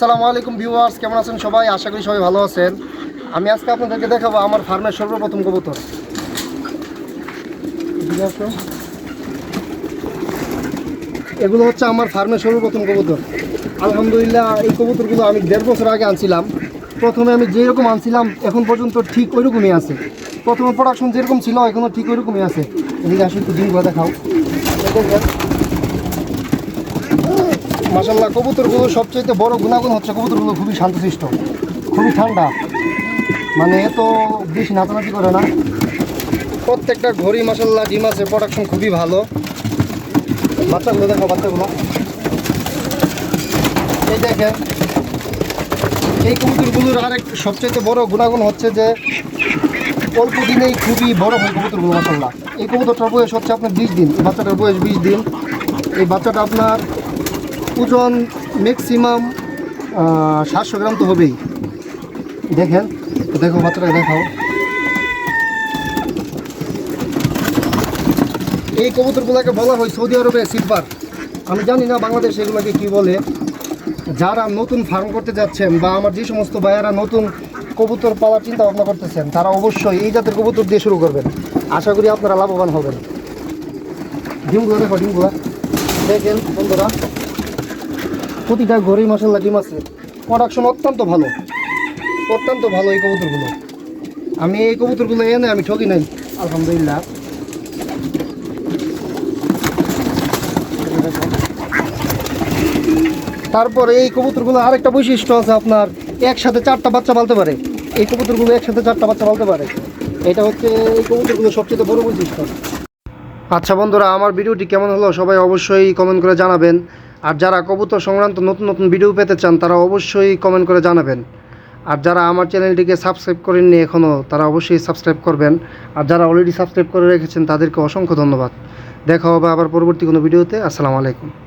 আসসালামু আলাইকুম ভিউয়ার্স, কেমন আছেন সবাই? আশা করি সবাই ভালো আছেন। আমি আজকে আপনাদেরকে দেখাবো আমার ফার্মের সর্বপ্রথম কবুতর। এগুলো হচ্ছে আমার ফার্মের সর্বপ্রথম কবুতর। আলহামদুলিল্লাহ, এই কবুতরগুলো আমি দেড় বছর আগে আনছিলাম। প্রথমে আমি যেরকম আনছিলাম, এখন পর্যন্ত ঠিক ওইরকমই আছে। প্রথমে প্রোডাকশন যেরকম ছিল এখনও ঠিক ওইরকমই আছে। এদিকে আসো একটু ডিমগুলো দেখাও। দেখেন মাসাল্লাহ কবুতরগুলো সবচেয়ে বড় গুণাগুণ হচ্ছে কবুতরগুলো খুবই শান্তশিষ্ট, খুবই ঠান্ডা। মানে এত বেশি নাচানাচি করে না। প্রত্যেকটা ঘড়ি মাসাল্লাহ ডিম আছে প্রোডাকশন খুবই ভালো। বাচ্চাগুলো দেখো, বাচ্চাগুলো। এই দেখে এই কবুতরগুলোর আরেক সবচেয়ে বড় গুণাগুণ হচ্ছে যে, অল্প দিনেই খুবই বড় হয় কবুতরগুলো মাসাল্লাহ এই কবুতরটার বয়স হচ্ছে আপনার বিশ দিন, এই বাচ্চাটার বয়স বিশ দিন। এই বাচ্চাটা আপনার ওজন ম্যাক্সিমাম সাতশো গ্রাম তো হবেই। দেখেন দেখো বাচ্চাটাকে দেখাও। এই কবুতরগুলোকে বলা হয় সৌদি আরবে সিলভার আমি জানি না বাংলাদেশে এগুলোকে কি বলে। যারা নতুন ফার্ম করতে যাচ্ছেন বা আমার যে সমস্ত ভাইয়ারা নতুন কবুতর পাওয়ার চিন্তা ভাবনা করতেছেন, তারা অবশ্যই এই জাতের কবুতর দিয়ে শুরু করবেন। আশা করি আপনারা লাভবান হবেন। ডিমগুলো দেখো, ডিমগুলো। দেখেন, বন্ধুরা। প্রতিটা ঘরেই মশলা ডিম আছে। প্রোডাকশন অত্যন্ত ভালো। অত্যন্ত ভালো এই কবুতরগুলো। আমি এই কবুতরগুলো এনে আমি ঠকি নাই, আলহামদুলিল্লাহ। তারপরে এই কবুতরগুলো আরেকটা বৈশিষ্ট্য আছে আপনার, একসাথে চারটা বাচ্চা পালতে পারে। এই কবুতরগুলো একসাথে চারটা বাচ্চা পালতে পারে। এটা হচ্ছে এই কবুতরগুলো সবচেয়ে বড় বৈশিষ্ট্য। আচ্ছা বন্ধুরা, আমার ভিডিওটি কেমন হলো সবাই অবশ্যই কমেন্ট করে জানাবেন। আর যারা কবুতর সংক্রান্ত নতুন নতুন ভিডিও পেতে চান, তারা অবশ্যই কমেন্ট করে জানাবেন। আর যারা আমার চ্যানেলটিকে সাবস্ক্রাইব করেননি এখনও তারা অবশ্যই সাবস্ক্রাইব করবেন। আর যারা অলরেডি সাবস্ক্রাইব করে রেখেছেন, তাদেরকে অসংখ্য ধন্যবাদ। দেখা হবে আবার পরবর্তী কোনো ভিডিওতে। আসসালামু আলাইকুম।